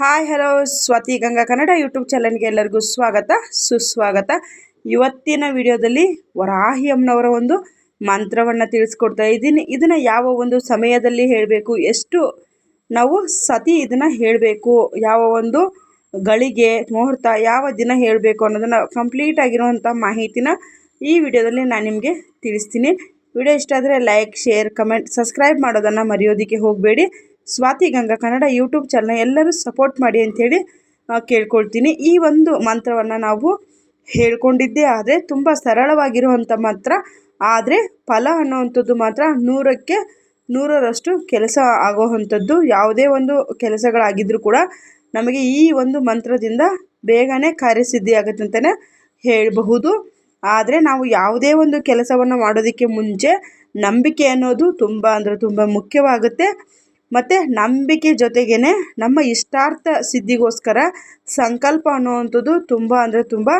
Hi hello Swathi Ganga Kannada YouTube ಚಾನಲ್ಗೆ ಎಲ್ಲರಿಗೂ ಸ್ವಾಗತ, ಸುಸ್ವಾಗತ. ಇವತ್ತಿನ ವಿಡಿಯೋದಲ್ಲಿ ವರಾಹಿ ಅಮ್ಮನವರ ಒಂದು ಮಂತ್ರವನ್ನು ತಿಳಿಸ್ಕೊಡ್ತಾ ಇದ್ದೀನಿ. ಇದನ್ನು ಯಾವ ಒಂದು ಸಮಯದಲ್ಲಿ ಹೇಳಬೇಕು, ಎಷ್ಟು ನಾವು ಸತಿ ಇದನ್ನು ಹೇಳಬೇಕು, ಯಾವ ಒಂದು ಗಳಿಗೆ, ಮುಹೂರ್ತ ಯಾವ ದಿನ ಹೇಳಬೇಕು ಅನ್ನೋದನ್ನು ಕಂಪ್ಲೀಟ್ ಆಗಿರುವಂಥ ಮಾಹಿತಿನ ಈ ವಿಡಿಯೋದಲ್ಲಿ ನಾನು ನಿಮಗೆ ತಿಳಿಸ್ತೀನಿ. ವಿಡಿಯೋ ಇಷ್ಟ ಆದರೆ ಲೈಕ್ ಶೇರ್ ಕಮೆಂಟ್ ಸಬ್ಸ್ಕ್ರೈಬ್ ಮಾಡೋದನ್ನು ಮರೆಯೋದಕ್ಕೆ ಹೋಗಬೇಡಿ. ಸ್ವಾತಿ ಗಂಗಾ ಕನ್ನಡ ಯೂಟ್ಯೂಬ್ ಚಾನಲ್ನ ಎಲ್ಲರೂ ಸಪೋರ್ಟ್ ಮಾಡಿ ಅಂಥೇಳಿ ಕೇಳ್ಕೊಳ್ತೀನಿ. ಈ ಒಂದು ಮಂತ್ರವನ್ನು ನಾವು ಹೇಳ್ಕೊಂಡಿದ್ದೇ ಆದರೆ ತುಂಬ ಸರಳವಾಗಿರುವಂಥ ಮಂತ್ರ. ಆದರೆ ಫಲ ಅನ್ನೋವಂಥದ್ದು ಮಾತ್ರ ನೂರಕ್ಕೆ ನೂರರಷ್ಟು ಕೆಲಸ ಆಗೋವಂಥದ್ದು. ಯಾವುದೇ ಒಂದು ಕೆಲಸಗಳಾಗಿದ್ದರೂ ಕೂಡ ನಮಗೆ ಈ ಒಂದು ಮಂತ್ರದಿಂದ ಬೇಗನೆ ಕಾರ್ಯಸಿದ್ಧಿ ಆಗುತ್ತೆ ಅಂತಲೇ ಹೇಳಬಹುದು. ಆದರೆ ನಾವು ಯಾವುದೇ ಒಂದು ಕೆಲಸವನ್ನು ಮಾಡೋದಕ್ಕೆ ಮುಂಚೆ ನಂಬಿಕೆ ಅನ್ನೋದು ತುಂಬ ಅಂದರೆ ತುಂಬ ಮುಖ್ಯವಾಗುತ್ತೆ. ಮತ್ತು ನಂಬಿಕೆ ಜೊತೆಗೇ ನಮ್ಮ ಇಷ್ಟಾರ್ಥ ಸಿದ್ಧಿಗೋಸ್ಕರ ಸಂಕಲ್ಪ ಅನ್ನುವಂಥದ್ದು ತುಂಬ ಅಂದರೆ ತುಂಬ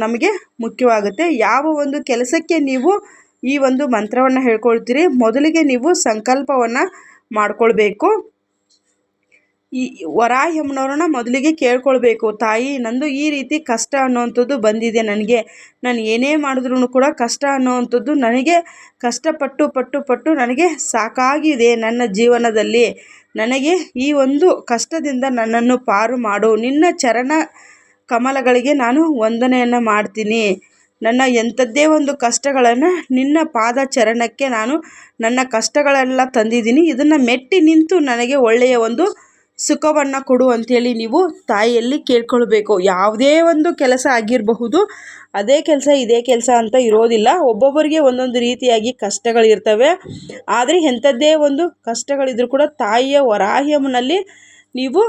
ನಮಗೆ ಮುಖ್ಯವಾಗುತ್ತೆ. ಯಾವ ಒಂದು ಕೆಲಸಕ್ಕೆ ನೀವು ಈ ಒಂದು ಮಂತ್ರವನ್ನು ಹೇಳ್ಕೊಳ್ತೀರಿ, ಮೊದಲಿಗೆ ನೀವು ಸಂಕಲ್ಪವನ್ನು ಮಾಡ್ಕೊಳ್ಬೇಕು. ಈ ವರಾಹಿ ಅಮ್ಮನವ್ರನ್ನ ಮೊದಲಿಗೆ ಕೇಳ್ಕೊಳ್ಬೇಕು. ತಾಯಿ, ನಂದು ಈ ರೀತಿ ಕಷ್ಟ ಅನ್ನೋವಂಥದ್ದು ಬಂದಿದೆ ನನಗೆ. ನಾನು ಏನೇ ಮಾಡಿದ್ರೂ ಕೂಡ ಕಷ್ಟ ಅನ್ನೋವಂಥದ್ದು ನನಗೆ ಕಷ್ಟಪಟ್ಟು ಪಟ್ಟು ಪಟ್ಟು ನನಗೆ ಸಾಕಾಗಿದೆ ನನ್ನ ಜೀವನದಲ್ಲಿ. ನನಗೆ ಈ ಒಂದು ಕಷ್ಟದಿಂದ ನನ್ನನ್ನು ಪಾರು ಮಾಡು. ನಿನ್ನ ಚರಣ ಕಮಲಗಳಿಗೆ ನಾನು ವಂದನೆಯನ್ನು ಮಾಡ್ತೀನಿ. ನನ್ನ ಎಂಥದ್ದೇ ಒಂದು ಕಷ್ಟಗಳನ್ನು ನಿನ್ನ ಪಾದ ಚರಣಕ್ಕೆ ನಾನು ನನ್ನ ಕಷ್ಟಗಳೆಲ್ಲ ತಂದಿದ್ದೀನಿ. ಇದನ್ನು ಮೆಟ್ಟಿ ನಿಂತು ನನಗೆ ಒಳ್ಳೆಯ ಒಂದು ಸುಖವನ್ನು ಕೊಡು ಅಂಥೇಳಿ ನೀವು ತಾಯಿಯಲ್ಲಿ ಕೇಳ್ಕೊಳ್ಬೇಕು. ಯಾವುದೇ ಒಂದು ಕೆಲಸ ಆಗಿರಬಹುದು, ಅದೇ ಕೆಲಸ, ಇದೇ ಕೆಲಸ ಅಂತ ಇರೋದಿಲ್ಲ. ಒಬ್ಬೊಬ್ಬರಿಗೆ ಒಂದೊಂದು ರೀತಿಯಾಗಿ ಕಷ್ಟಗಳಿರ್ತವೆ ಆದರೆ ಎಂಥದ್ದೇ ಒಂದು ಕಷ್ಟಗಳಿದ್ರೂ ಕೂಡ ತಾಯಿಯ ವರಾಹ್ಯಮ್ನಲ್ಲಿ ನೀವು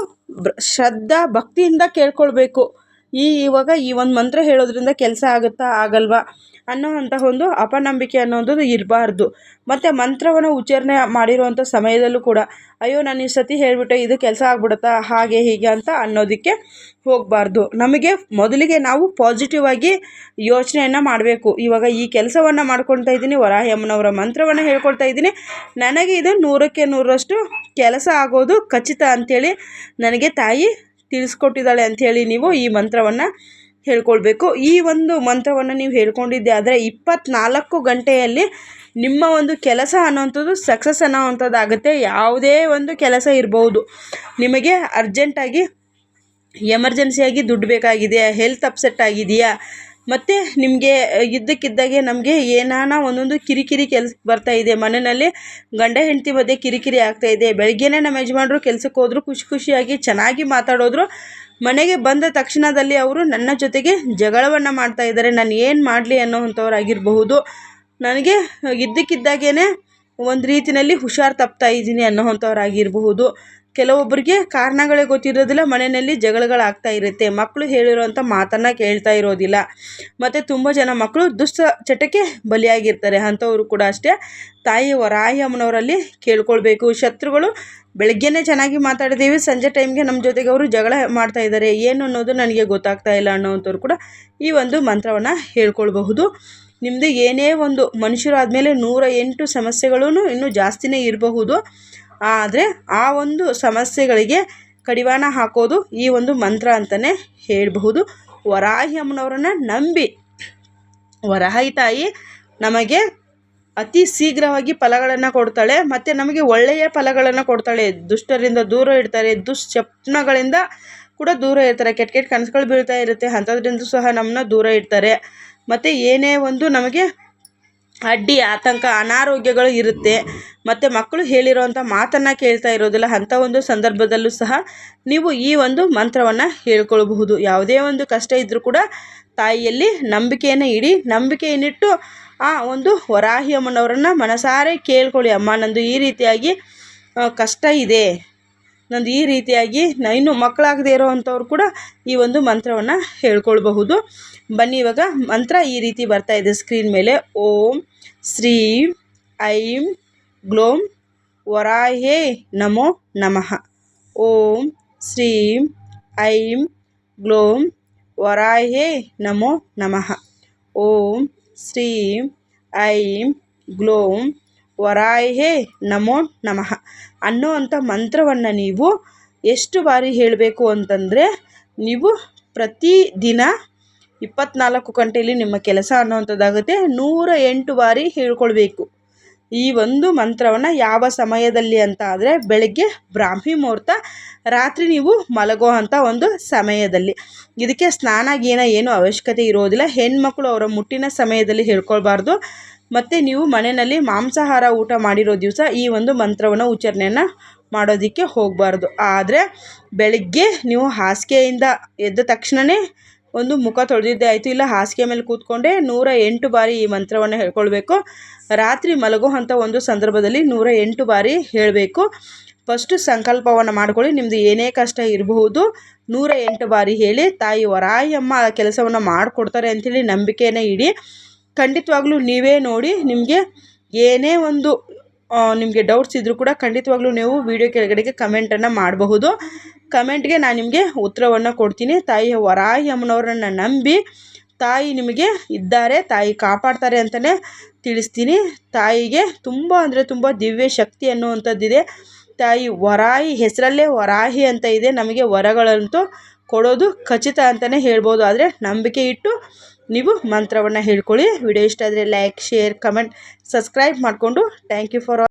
ಶ್ರದ್ಧಾ, ಭಕ್ತಿಯಿಂದ ಕೇಳ್ಕೊಳ್ಬೇಕು. ಈ ಇವಾಗ ಈ ಒಂದು ಮಂತ್ರ ಹೇಳೋದ್ರಿಂದ ಕೆಲಸ ಆಗುತ್ತಾ ಆಗಲ್ವಾ? ಅನ್ನೋ ಒಂದು ಅಪನಂಬಿಕೆ ಅನ್ನೋದು ಇರಬಾರ್ದು. ಮತ್ತು ಮಂತ್ರವನ್ನು ಉಚ್ಚಾರಣೆ ಮಾಡಿರುವಂಥ ಸಮಯದಲ್ಲೂ ಕೂಡ, ಅಯ್ಯೋ ನಾನು ಈ ಸತಿ ಹೇಳಿಬಿಟ್ಟೆ, ಇದು ಕೆಲಸ ಆಗ್ಬಿಡುತ್ತಾ, ಹಾಗೆ ಹೀಗೆ ಅಂತ ಅನ್ನೋದಕ್ಕೆ ಹೋಗಬಾರ್ದು. ನಮಗೆ ಮೊದಲಿಗೆ ನಾವು ಪಾಸಿಟಿವ್ ಆಗಿ ಯೋಚನೆಯನ್ನು ಮಾಡಬೇಕು. ಇವಾಗ ಈ ಕೆಲಸವನ್ನು ಮಾಡ್ಕೊಳ್ತಾ ಇದ್ದೀನಿ ವರಾಹಮ್ಮನವರ ಮಂತ್ರವನ್ನು ಹೇಳ್ಕೊಳ್ತಾ ಇದ್ದೀನಿ. ನನಗೆ ಇದು ನೂರಕ್ಕೆ ನೂರರಷ್ಟು ಕೆಲಸ ಆಗೋದು ಖಚಿತ ಅಂಥೇಳಿ ನನಗೆ ತಾಯಿ ತಿಳಿಸ್ಕೊಟ್ಟಿದ್ದಾಳೆ ಅಂಥೇಳಿ ನೀವು ಈ ಮಂತ್ರವನ್ನು ಹೇಳ್ಕೊಳ್ಬೇಕು. ಈ ಒಂದು ಮಂತ್ರವನ್ನು ನೀವು ಹೇಳ್ಕೊಂಡಿದ್ದೆ, ಆದರೆ ಇಪ್ಪತ್ನಾಲ್ಕು ಗಂಟೆಯಲ್ಲಿ ನಿಮ್ಮ ಒಂದು ಕೆಲಸ ಅನ್ನೋಂಥದ್ದು ಸಕ್ಸಸ್ ಅನ್ನೋವಂಥದ್ದಾಗುತ್ತೆ. ಯಾವುದೇ ಒಂದು ಕೆಲಸ ಇರ್ಬೋದು. ನಿಮಗೆ ಅರ್ಜೆಂಟಾಗಿ ಎಮರ್ಜೆನ್ಸಿಯಾಗಿ ದುಡ್ಡು ಬೇಕಾಗಿದೆಯಾ? ಹೆಲ್ತ್ ಅಪ್ಸೆಟ್ ಆಗಿದೆಯಾ? ಮತ್ತು ನಿಮಗೆ ಇದ್ದಕ್ಕಿದ್ದಾಗೆ ನಮಗೆ ಏನಾನ ಒಂದೊಂದು ಕಿರಿಕಿರಿ ಕೆಲಸ ಬರ್ತಾ ಇದೆ. ಮನೆಯಲ್ಲಿ ಗಂಡ, ಹೆಂಡತಿ ಮಧ್ಯೆ ಕಿರಿಕಿರಿ ಆಗ್ತಾ ಇದೆ. ಬೆಳಗ್ಗೆನೇ ನಮ್ಮ ಯಜಮಾನರು ಕೆಲಸಕ್ಕೆ ಹೋದ್ರು, ಖುಷಿ ಖುಷಿಯಾಗಿ ಚೆನ್ನಾಗಿ ಮಾತಾಡೋದ್ರು. ಮನೆಗೆ ಬಂದ ತಕ್ಷಣದಲ್ಲಿ ಅವರು ನನ್ನ ಜೊತೆಗೆ ಜಗಳವನ್ನು ಮಾಡ್ತಾ ಇದ್ದಾರೆ. ನಾನು ಏನು ಮಾಡಲಿ ಅನ್ನೋವಂಥವ್ರಾಗಿರಬಹುದು. ನನಗೆ ಇದ್ದಕ್ಕಿದ್ದಾಗೇ ಒಂದು ರೀತಿಯಲ್ಲಿ ಹುಷಾರು ತಪ್ತಾ ಇದ್ದೀನಿ ಅನ್ನೋವಂಥವ್ರಾಗಿರಬಹುದು. ಕೆಲವೊಬ್ಬರಿಗೆ ಕಾರಣಗಳೇ ಗೊತ್ತಿರೋದಿಲ್ಲ, ಮನೆಯಲ್ಲಿ ಜಗಳಗಳಾಗ್ತಾ ಇರುತ್ತೆ. ಮಕ್ಕಳು ಹೇಳಿರೋವಂಥ ಮಾತನ್ನು ಕೇಳ್ತಾ ಇರೋದಿಲ್ಲ. ಮತ್ತು ತುಂಬ ಜನ ಮಕ್ಕಳು ದುಷ್ಟ ಚಟಕ್ಕೆ ಬಲಿಯಾಗಿರ್ತಾರೆ. ಅಂಥವರು ಕೂಡ ಅಷ್ಟೇ. ತಾಯಿ ವರಾಯಮ್ಮನವರಲ್ಲಿ ಕೇಳ್ಕೊಳ್ಬೇಕು. ಶತ್ರುಗಳು ಬೆಳಗ್ಗೆನೇ ಚೆನ್ನಾಗಿ ಮಾತಾಡಿದ್ದೀವಿ, ಸಂಜೆ ಟೈಮ್ಗೆ ನಮ್ಮ ಜೊತೆಗೆ ಅವರು ಜಗಳ ಮಾಡ್ತಾ ಇದ್ದಾರೆ. ಏನು ಅನ್ನೋದು ನನಗೆ ಗೊತ್ತಾಗ್ತಾ ಇಲ್ಲ ಅನ್ನೋವಂಥವ್ರು ಕೂಡ ಈ ಒಂದು ಮಂತ್ರವನ್ನು ಹೇಳ್ಕೊಳ್ಬಹುದು. ನಿಮ್ಮದು ಏನೇ ಒಂದು ಮನುಷ್ಯರು ಆದಮೇಲೆ ನೂರ ಎಂಟು ಸಮಸ್ಯೆಗಳೂ ಇನ್ನೂ ಜಾಸ್ತಿನೇ ಇರಬಹುದು. ಆದರೆ ಆ ಒಂದು ಸಮಸ್ಯೆಗಳಿಗೆ ಕಡಿವಾಣ ಹಾಕೋದು ಈ ಒಂದು ಮಂತ್ರ ಅಂತಲೇ ಹೇಳಬಹುದು. ವರಾಹಿ ಅಮ್ಮನವರನ್ನು ನಂಬಿ ವರಾಹಿ ತಾಯಿ ನಮಗೆ ಅತಿ ಶೀಘ್ರವಾಗಿ ಫಲಗಳನ್ನು ಕೊಡ್ತಾಳೆ, ಮತ್ತು ನಮಗೆ ಒಳ್ಳೆಯ ಫಲಗಳನ್ನು ಕೊಡ್ತಾಳೆ. ದುಷ್ಟರಿಂದ ದೂರ ಇಡ್ತಾರೆ ದುಶ್ಚಪ್ನಗಳಿಂದ ಕೂಡ ದೂರ ಇರ್ತಾರೆ. ಕೆಟ್ಟ ಕೆಟ್ಟ ಕನಸುಗಳು ಬೀಳ್ತಾ ಇರುತ್ತೆ ಅಂಥದ್ರಿಂದ ಸಹ ನಮ್ಮನ್ನ ದೂರ ಇಡ್ತಾರೆ. ಮತ್ತು ಏನೇ ಒಂದು ನಮಗೆ ಅಡ್ಡಿ, ಆತಂಕ, ಅನಾರೋಗ್ಯಗಳು ಇರುತ್ತೆ. ಮತ್ತು ಮಕ್ಕಳು ಹೇಳಿರುವಂಥ ಮಾತನ್ನು ಕೇಳ್ತಾ ಇರೋದಿಲ್ಲ. ಅಂಥ ಒಂದು ಸಂದರ್ಭದಲ್ಲೂ ಸಹ ನೀವು ಈ ಒಂದು ಮಂತ್ರವನ್ನು ಹೇಳ್ಕೊಳ್ಬಹುದು. ಯಾವುದೇ ಒಂದು ಕಷ್ಟ ಇದ್ದರೂ ಕೂಡ ತಾಯಿಯಲ್ಲಿ ನಂಬಿಕೆಯನ್ನು ಇಡಿ, ನಂಬಿಕೆಯನ್ನಿಟ್ಟು ಆ ಒಂದು ವರಾಹಿ ಅಮ್ಮನವರನ್ನು ಮನಸಾರೆ ಕೇಳ್ಕೊಳ್ಳಿ. ಅಮ್ಮ, ನಂದು ಈ ರೀತಿಯಾಗಿ ಕಷ್ಟ ಇದೆ. ನಂದು ಈ ರೀತಿಯಾಗಿ ಇನ್ನು ಮಕ್ಕಳಾಗದೇ ಇರೋವಂಥವ್ರು ಕೂಡ ಈ ಒಂದು ಮಂತ್ರವನ್ನು ಹೇಳ್ಕೊಳ್ಬಹುದು. ಬನ್ನಿ ಇವಾಗ ಮಂತ್ರ ಈ ರೀತಿ ಬರ್ತಾ ಇದೆ ಸ್ಕ್ರೀನ್ ಮೇಲೆ. ಓಂ ಶ್ರೀ ಐಂ ಗ್ಲೋಂ ವರಾಹೇ ನಮೋ ನಮಃ. ಓಂ ಶ್ರೀ ಐಂ ಗ್ಲೋಂ ವರಾಹೇ ನಮೋ ನಮಃ. ಓಂ ಶ್ರೀ ಐಂ ಗ್ಲೋಂ ವರಾಹೇ ನಮೋ ನಮಃ. ಅನ್ನೋ ಅಂಥ ಮಂತ್ರವನ್ನು ನೀವು ಎಷ್ಟು ಬಾರಿ ಹೇಳಬೇಕು ಅಂತಂದರೆ, ನೀವು ಪ್ರತಿ ದಿನ ಇಪ್ಪತ್ನಾಲ್ಕು ಗಂಟೆಯಲ್ಲಿ ನಿಮ್ಮ ಕೆಲಸ ಅನ್ನೋವಂಥದ್ದಾಗುತ್ತೆ, ನೂರ ಎಂಟು ಬಾರಿ ಹೇಳ್ಕೊಳ್ಬೇಕು. ಈ ಒಂದು ಮಂತ್ರವನ್ನು ಯಾವ ಸಮಯದಲ್ಲಿ ಅಂತ ಆದರೆ, ಬೆಳಗ್ಗೆ ಬ್ರಾಹ್ಮಿ ಮುಹೂರ್ತ, ರಾತ್ರಿ ನೀವು ಮಲಗೋ ಅಂಥ ಒಂದು ಸಮಯದಲ್ಲಿ. ಇದಕ್ಕೆ ಸ್ನಾನ ಏನು ಏನೂ ಅವಶ್ಯಕತೆ ಇರೋದಿಲ್ಲ. ಹೆಣ್ಮಕ್ಳು ಅವರ ಮುಟ್ಟಿನ ಸಮಯದಲ್ಲಿ ಹೇಳ್ಕೊಳ್ಬಾರ್ದು. ಮತ್ತು ನೀವು ಮನೆಯಲ್ಲಿ ಮಾಂಸಾಹಾರ ಊಟ ಮಾಡಿರೋ ದಿವಸ ಈ ಒಂದು ಮಂತ್ರವನ್ನು ಉಚ್ಚಾರಣೆಯನ್ನು ಮಾಡೋದಕ್ಕೆ ಹೋಗಬಾರ್ದು. ಆದರೆ ಬೆಳಗ್ಗೆ ನೀವು ಹಾಸಿಗೆಯಿಂದ ಎದ್ದ ತಕ್ಷಣವೇ ಒಂದು ಮುಖ ತೊಳೆದಿದ್ದೇ ಆಯಿತು, ಇಲ್ಲ ಹಾಸಿಗೆ ಮೇಲೆ ಕೂತ್ಕೊಂಡೆ ನೂರ ಎಂಟು ಬಾರಿ ಈ ಮಂತ್ರವನ್ನು ಹೇಳ್ಕೊಳ್ಬೇಕು. ರಾತ್ರಿ ಮಲಗೋ ಒಂದು ಸಂದರ್ಭದಲ್ಲಿ ನೂರ ಎಂಟು ಬಾರಿ ಹೇಳಬೇಕು. ಫಸ್ಟು ಸಂಕಲ್ಪವನ್ನು ಮಾಡ್ಕೊಳ್ಳಿ. ನಿಮ್ಮದು ಏನೇ ಕಷ್ಟ ಇರಬಹುದು, ನೂರ ಎಂಟು ಬಾರಿ ಹೇಳಿ ತಾಯಿ ವರಾಯಮ್ಮ ಆ ಕೆಲಸವನ್ನು ಮಾಡಿಕೊಡ್ತಾರೆ ಅಂಥೇಳಿ ನಂಬಿಕೆನೇ ಇಡಿ. ಖಂಡಿತವಾಗ್ಲೂ ನೀವೇ ನೋಡಿ ನಿಮಗೆ ಏನೇ ಒಂದು ನಿಮಗೆ ಡೌಟ್ಸ್ ಇದ್ದರೂ ಕೂಡ ಖಂಡಿತವಾಗ್ಲೂ ನೀವು ವಿಡಿಯೋ ಕೆಳಗಡೆಗೆ ಕಮೆಂಟನ್ನು ಮಾಡಬಹುದು. ಕಮೆಂಟ್ಗೆ ನಾನು ನಿಮಗೆ ಉತ್ತರವನ್ನು ಕೊಡ್ತೀನಿ. ತಾಯಿ ವರಾಹಿ ಅಮ್ಮನವ್ರನ್ನ ನಂಬಿ ತಾಯಿ ನಿಮಗೆ ಇದ್ದಾರೆ, ತಾಯಿ ಕಾಪಾಡ್ತಾರೆ ಅಂತಲೇ ತಿಳಿಸ್ತೀನಿ. ತಾಯಿಗೆ ತುಂಬ ಅಂದರೆ ತುಂಬ ದಿವ್ಯ ಶಕ್ತಿ ಅನ್ನುವಂಥದ್ದಿದೆ. ತಾಯಿ ವರಾಹಿ, ಹೆಸರಲ್ಲೇ ವರಾಹಿ ಅಂತ ಇದೆ. ನಮಗೆ ವರಗಳಂತೂ ಕೊಡೋದು ಖಚಿತ ಅಂತಲೇ ಹೇಳ್ಬೋದು. ಆದರೆ ನಂಬಿಕೆ ಇಟ್ಟು ನೀವು ಮಂತ್ರವನ್ನು ಹೇಳ್ಕೊಳ್ಳಿ. ವಿಡಿಯೋ ಇಷ್ಟ ಆದರೆ ಲೈಕ್ ಶೇರ್ ಕಮೆಂಟ್ ಸಬ್ಸ್ಕ್ರೈಬ್ ಮಾಡಿಕೊಂಡು. Thank you for